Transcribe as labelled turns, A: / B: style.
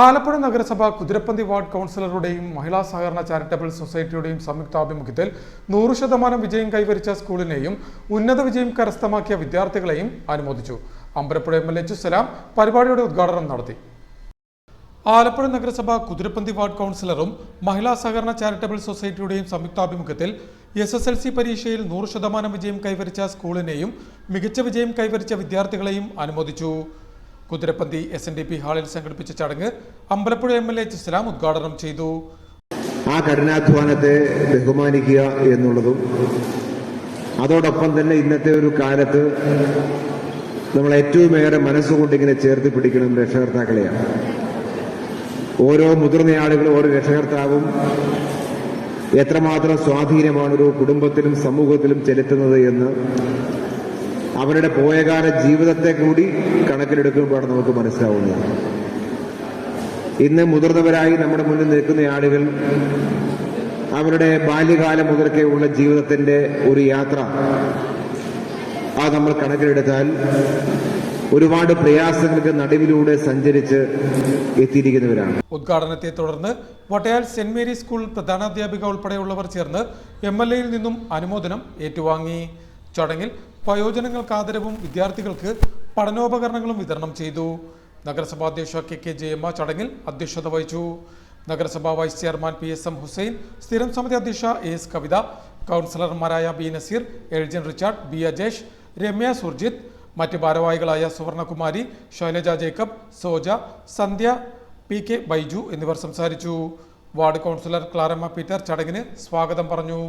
A: ആലപ്പുഴ നഗരസഭ കുതിരപ്പന്തി വാർഡ് കൗൺസിലറുടെയും മഹിളാ സഹകരണ ചാരിറ്റബിൾ സൊസൈറ്റിയുടെയും സംയുക്താഭിമുഖ്യത്തിൽ നൂറ് ശതമാനം വിജയം കൈവരിച്ച സ്കൂളിനെയും ഉന്നത വിജയം കരസ്ഥമാക്കിയ വിദ്യാർത്ഥികളെയും അനുമോദിച്ചു. Ambalappuzha M L H Salam പരിപാടിയുടെ ഉദ്ഘാടനം നടത്തി. ആലപ്പുഴ നഗരസഭ കുതിരപ്പന്തി വാർഡ് കൗൺസിലറും മഹിളാ സഹകരണ ചാരിറ്റബിൾ സൊസൈറ്റിയുടെയും സംയുക്താഭിമുഖ്യത്തിൽ എസ് എസ് എൽ സി പരീക്ഷയിൽ നൂറ് ശതമാനം വിജയം കൈവരിച്ച സ്കൂളിനെയും മികച്ച വിജയം കൈവരിച്ച വിദ്യാർത്ഥികളെയും അനുമോദിച്ചു. Kuthirapanthi S N D P ഹാളിൽ സംഘടിപ്പിച്ച ചടങ്ങ് അമ്പലപ്പുഴ എം എൽ എ ഇസ്ലാം ഉദ്ഘാടനം ചെയ്തു.
B: ആ കഠിനാധ്വാനത്തെ ബഹുമാനിക്കുക എന്നുള്ളതും അതോടൊപ്പം തന്നെ ഇന്നത്തെ ഒരു കാലത്ത് നമ്മൾ ഏറ്റവും ഏറെ മനസ്സുകൊണ്ട് ഇങ്ങനെ ചേർത്ത് പിടിക്കണം രക്ഷകർത്താക്കളെയാണ്. ഓരോ മുതിർന്ന ആളുകളും ഓരോ രക്ഷകർത്താവും എത്രമാത്രം സ്വാധീനമാണ് ഒരു കുടുംബത്തിലും സമൂഹത്തിലും ചെലുത്തുന്നത് എന്ന് അവരുടെ പോയകാല ജീവിതത്തെ കൂടി കണക്കിലെടുക്കുമ്പോഴാണ് നമുക്ക് മനസ്സിലാവുന്നത്. ഇന്ന് മുതിർന്നവരായി നമ്മുടെ മുന്നിൽ നിൽക്കുന്ന ആളുകൾ അവരുടെ ബാല്യകാലം മുതൽക്കേ ഉള്ള ജീവിതത്തിന്റെ ഒരു യാത്ര ആ നമ്മൾ കണക്കിലെടുത്താൽ ഒരുപാട് പ്രയാസങ്ങൾക്ക് നടുവിലൂടെ സഞ്ചരിച്ച് എത്തിയിരിക്കുന്നവരാണ്.
A: ഉദ്ഘാടനത്തെ തുടർന്ന് വട്ടയാൽ സെന്റ് മേരി സ്കൂൾ പ്രധാനാധ്യാപിക ഉൾപ്പെടെയുള്ളവർ ചേർന്ന് എം എൽ എയിൽ നിന്നും അനുമോദനം ഏറ്റുവാങ്ങി. ചടങ്ങിൽ വയോജനങ്ങൾക്ക് ആദരവും വിദ്യാർത്ഥികൾക്ക് പഠനോപകരണങ്ങളും വിതരണം ചെയ്തു. നഗരസഭാ അധ്യക്ഷ കെ കെ ജയമ്മ ചടങ്ങിൽ അധ്യക്ഷത വഹിച്ചു. നഗരസഭാ vice chairman P S M Hussain സ്ഥിരം സമിതി അധ്യക്ഷ എ എസ് കവിത കൗൺസിലർമാരായ B Naseer Elgin Richard B Ajesh Ramya Surjith മറ്റ് ഭാരവാഹികളായ Suvarnakumari Shailaja Jacob Soja Sandhya P K Baiju എന്നിവർ സംസാരിച്ചു. വാർഡ് കൗൺസിലർ ക്ലാരമ്മ പീറ്റർ ചടങ്ങിന് സ്വാഗതം പറഞ്ഞു.